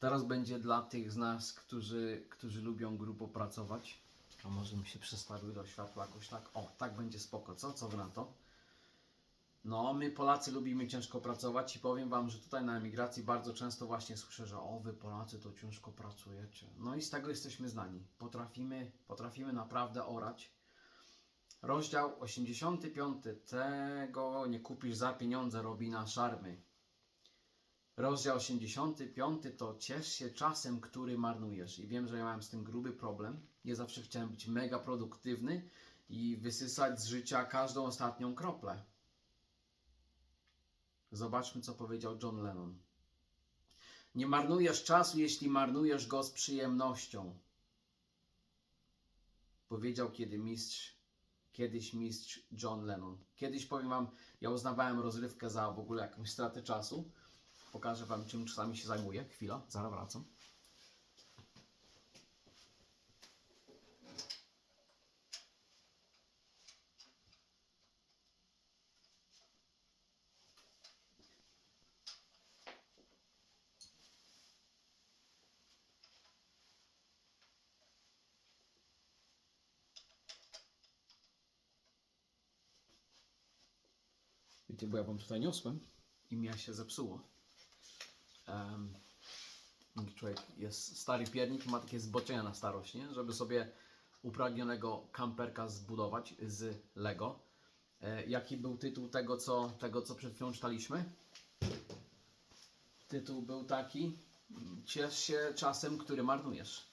Teraz będzie dla tych z nas, którzy, którzy lubią grubo pracować. A może mi się przestawił do światła jakoś tak? O, tak będzie spoko, co? Co wy na to? No, my Polacy lubimy ciężko pracować i powiem Wam, że tutaj na emigracji bardzo często właśnie słyszę, że o, Wy Polacy to ciężko pracujecie. No i z tego jesteśmy znani. Potrafimy, potrafimy naprawdę orać. Rozdział 85. Tego nie kupisz za pieniądze Robina Szarmy. Rozdział 85 to ciesz się czasem, który marnujesz. I wiem, że ja mam z tym gruby problem. Ja zawsze chciałem być mega produktywny i wysysać z życia każdą ostatnią kroplę. Zobaczmy, co powiedział John Lennon. Nie marnujesz czasu, jeśli marnujesz go z przyjemnością. Powiedział kiedy mistrz, kiedyś mistrz John Lennon. Kiedyś powiem Wam, ja uznawałem rozrywkę za w ogóle jakąś stratę czasu. Pokażę Wam, czym czasami się zajmuję. Chwila, zaraz wracam. Wiecie, bo ja Wam tutaj niosłem i mi się zepsuło. Um, człowiek jest stary piernik ma takie zboczenia na starość, nie? Żeby sobie upragnionego kamperka zbudować z Lego. E, jaki był tytuł tego co, tego, co przed chwilą czytaliśmy? Tytuł był taki Ciesz się czasem, który marnujesz.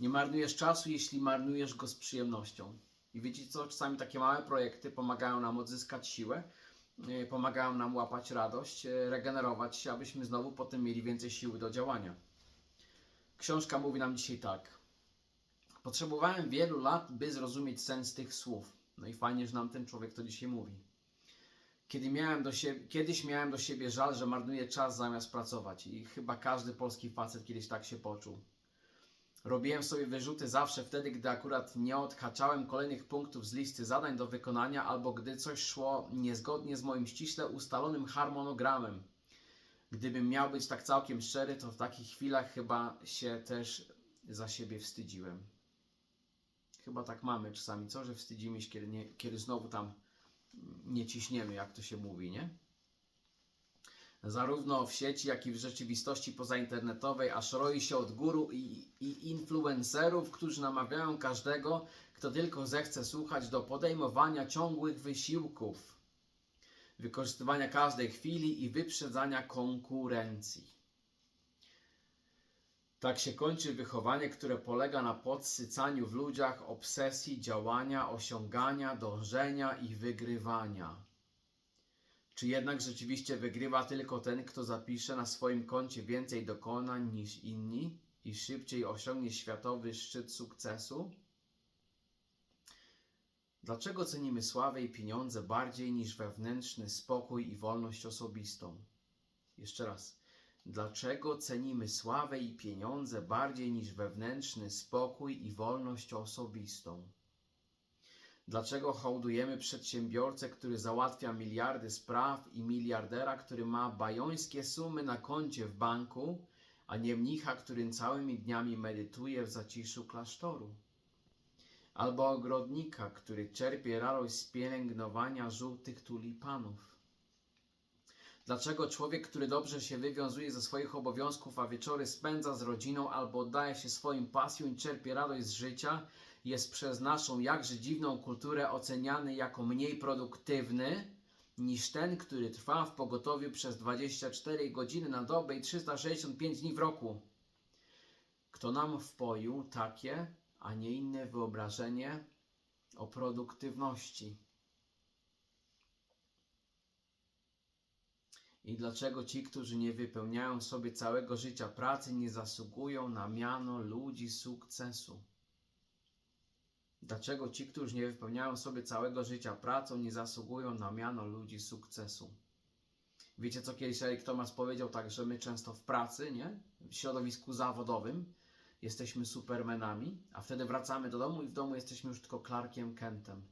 Nie marnujesz czasu, jeśli marnujesz go z przyjemnością. I wiecie co? Czasami takie małe projekty pomagają nam odzyskać siłę, pomagają nam łapać radość, e, regenerować się, abyśmy znowu potem mieli więcej siły do działania. Książka mówi nam dzisiaj tak. Potrzebowałem wielu lat, by zrozumieć sens tych słów. No i fajnie, że nam ten człowiek to dzisiaj mówi. Kiedy miałem do siebie, kiedyś miałem do siebie żal, że marnuję czas zamiast pracować. I chyba każdy polski facet kiedyś tak się poczuł. Robiłem sobie wyrzuty zawsze wtedy, gdy akurat nie odhaczałem kolejnych punktów z listy zadań do wykonania, albo gdy coś szło niezgodnie z moim ściśle ustalonym harmonogramem. Gdybym miał być tak całkiem szczery, to w takich chwilach chyba się też za siebie wstydziłem. Chyba tak mamy czasami, co? Że wstydzimy się, kiedy, nie, kiedy znowu tam nie ciśniemy, jak to się mówi, nie? Zarówno w sieci, jak i w rzeczywistości pozainternetowej, aż roi się od guru i, i influencerów, którzy namawiają każdego, kto tylko zechce słuchać, do podejmowania ciągłych wysiłków, wykorzystywania każdej chwili i wyprzedzania konkurencji. Tak się kończy wychowanie, które polega na podsycaniu w ludziach obsesji działania, osiągania, dążenia i wygrywania. Czy jednak rzeczywiście wygrywa tylko ten, kto zapisze na swoim koncie więcej dokonań niż inni i szybciej osiągnie światowy szczyt sukcesu? Dlaczego cenimy sławę i pieniądze bardziej niż wewnętrzny spokój i wolność osobistą? Jeszcze raz. Dlaczego cenimy sławę i pieniądze bardziej niż wewnętrzny spokój i wolność osobistą? Dlaczego hołdujemy przedsiębiorcę, który załatwia miliardy spraw i miliardera, który ma bajońskie sumy na koncie w banku, a nie mnicha, który całymi dniami medytuje w zaciszu klasztoru? Albo ogrodnika, który czerpie radość z pielęgnowania żółtych tulipanów? Dlaczego człowiek, który dobrze się wywiązuje ze swoich obowiązków, a wieczory spędza z rodziną albo oddaje się swoim pasjom i czerpie radość z życia, jest przez naszą jakże dziwną kulturę oceniany jako mniej produktywny niż ten, który trwa w pogotowiu przez 24 godziny na dobę i 365 dni w roku? Kto nam wpoił takie, a nie inne wyobrażenie o produktywności? I dlaczego ci, którzy nie wypełniają sobie całego życia pracy, nie zasługują na miano ludzi sukcesu? Dlaczego ci, którzy nie wypełniają sobie całego życia pracą, nie zasługują na miano ludzi sukcesu? Wiecie, co kiedyś Eric Thomas powiedział, tak, że my często w pracy, nie? w środowisku zawodowym, jesteśmy supermenami, a wtedy wracamy do domu i w domu jesteśmy już tylko Clarkiem Kentem.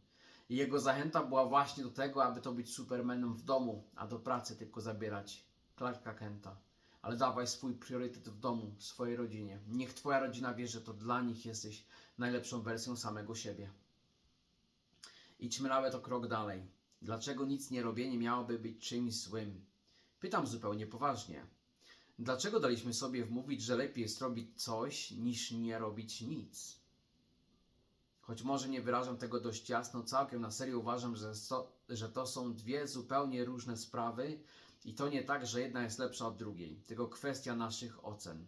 I jego zachęta była właśnie do tego, aby to być supermanem w domu, a do pracy tylko zabierać Clarka Kenta. Ale dawaj swój priorytet w domu, swojej rodzinie. Niech Twoja rodzina wie, że to dla nich jesteś najlepszą wersją samego siebie. Idźmy nawet o krok dalej. Dlaczego nic nie robienie miałoby być czymś złym? Pytam zupełnie poważnie. Dlaczego daliśmy sobie wmówić, że lepiej jest robić coś, niż nie robić nic? Choć może nie wyrażam tego dość jasno, całkiem na serio uważam, że, so, że to są dwie zupełnie różne sprawy i to nie tak, że jedna jest lepsza od drugiej, tylko kwestia naszych ocen.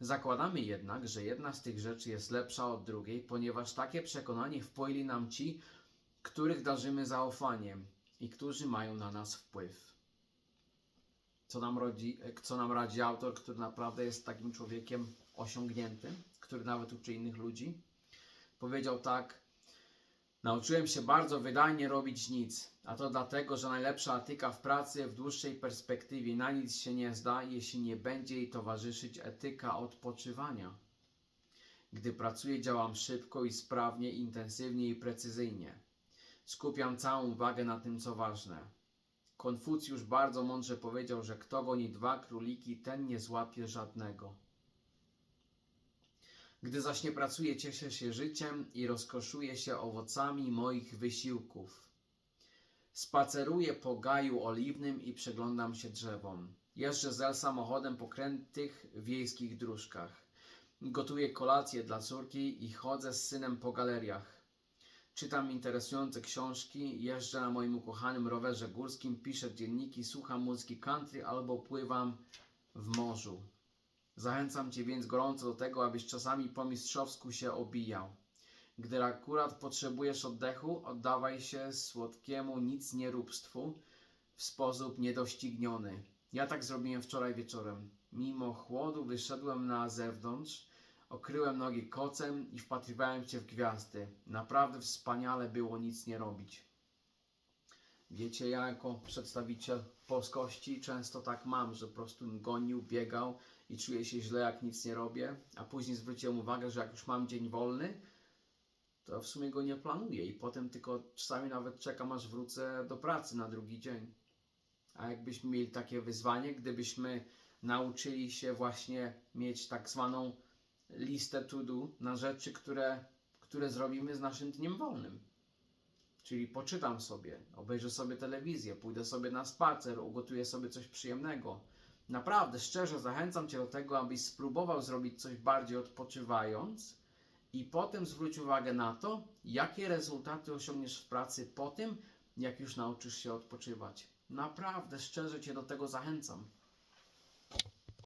Zakładamy jednak, że jedna z tych rzeczy jest lepsza od drugiej, ponieważ takie przekonanie wpoili nam ci, których darzymy zaufaniem i którzy mają na nas wpływ. Co nam, rodzi, co nam radzi autor, który naprawdę jest takim człowiekiem osiągniętym, który nawet uczy innych ludzi? Powiedział tak: Nauczyłem się bardzo wydajnie robić nic, a to dlatego, że najlepsza etyka w pracy w dłuższej perspektywie na nic się nie zda, jeśli nie będzie jej towarzyszyć etyka odpoczywania. Gdy pracuję, działam szybko i sprawnie, intensywnie i precyzyjnie. Skupiam całą uwagę na tym, co ważne. Konfucjusz bardzo mądrze powiedział, że kto goni dwa króliki, ten nie złapie żadnego. Gdy zaś nie pracuję, cieszę się życiem i rozkoszuję się owocami moich wysiłków. Spaceruję po gaju oliwnym i przeglądam się drzewom. Jeżdżę zel samochodem po krętych wiejskich dróżkach. Gotuję kolację dla córki i chodzę z synem po galeriach. Czytam interesujące książki, jeżdżę na moim ukochanym rowerze górskim, piszę dzienniki, słucham muzyki country albo pływam w morzu. Zachęcam Cię więc gorąco do tego, abyś czasami po mistrzowsku się obijał. Gdy akurat potrzebujesz oddechu, oddawaj się słodkiemu nic nieróbstwu w sposób niedościgniony. Ja tak zrobiłem wczoraj wieczorem. Mimo chłodu wyszedłem na zewnątrz, okryłem nogi kocem i wpatrywałem się w gwiazdy. Naprawdę wspaniale było nic nie robić. Wiecie, ja jako przedstawiciel polskości często tak mam, że po prostu gonił, biegał i czuję się źle, jak nic nie robię, a później zwróciłem uwagę, że jak już mam dzień wolny, to w sumie go nie planuję i potem tylko czasami nawet czekam, aż wrócę do pracy na drugi dzień. A jakbyśmy mieli takie wyzwanie, gdybyśmy nauczyli się właśnie mieć tak zwaną listę to do na rzeczy, które, które zrobimy z naszym dniem wolnym. Czyli poczytam sobie, obejrzę sobie telewizję, pójdę sobie na spacer, ugotuję sobie coś przyjemnego. Naprawdę, szczerze zachęcam Cię do tego, abyś spróbował zrobić coś bardziej odpoczywając i potem zwróć uwagę na to, jakie rezultaty osiągniesz w pracy po tym, jak już nauczysz się odpoczywać. Naprawdę, szczerze Cię do tego zachęcam.